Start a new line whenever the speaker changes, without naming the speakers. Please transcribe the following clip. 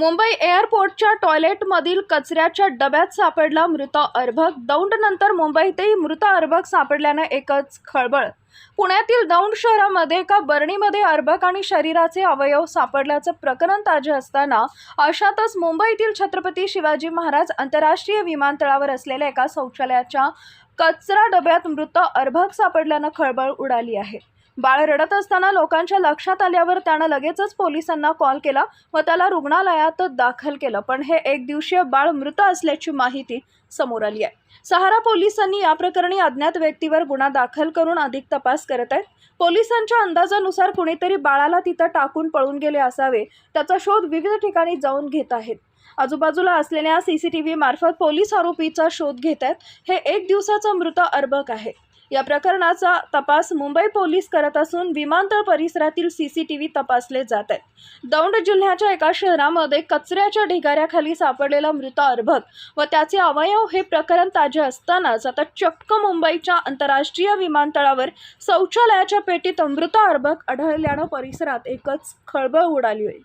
मुंबई एअरपोर्टच्या टॉयलेटमधील कचऱ्याच्या डब्यात सापडला मृत अर्भक. दौंडनंतर मुंबईतही मृत अर्भक सापडल्यानं एकच खळबळ. पुण्यातील दौंड शहरामध्ये एका बरणीमध्ये अर्भक आणि शरीराचे अवयव सापडल्याचं प्रकरण ताजे असताना अशातच मुंबईतील छत्रपती शिवाजी महाराज आंतरराष्ट्रीय विमानतळावर असलेल्या एका शौचालयाच्या कचरा डब्यात मृत अर्भक सापडल्यानं खळबळ उडाली आहे. बाळ रडत असताना लोकांच्या लक्षात आल्यावर त्यानं लगेचच पोलिसांना कॉल केला व त्याला रुग्णालयात दाखल केलं. पण हे एक दिवसीय बाळ मृत असल्याची माहिती समोर आली आहे. सहारा पोलिसांनी या प्रकरणी अज्ञात व्यक्तीवर गुन्हा दाखल करून अधिक तपास करत आहेत. पोलिसांच्या अंदाजानुसार कुणीतरी बाळाला तिथं टाकून पळून गेले असावे त्याचा शोध विविध ठिकाणी जाऊन घेत आहेत. आजूबाजूला असलेल्या सी सी टी व्ही मार्फत पोलीस आरोपीचा शोध घेत आहेत. हे एक दिवसाचा मृत अर्भक आहे. या प्रकरणाचा तपास मुंबई पोलीस करत असून विमानतळ परिसरातील सी सी टी व्ही तपासले जात आहेत. दौंड जिल्ह्याच्या एका शहरामध्ये कचऱ्याच्या ढिगाऱ्याखाली सापडलेला मृत अर्भक व त्याचे अवयव हे प्रकरण ताजे असतानाच आता चक्क मुंबईच्या आंतरराष्ट्रीय विमानतळावर शौचालयाच्या पेटीत मृत अर्भक आढळल्यानं परिसरात एकच खळबळ उडाली आहे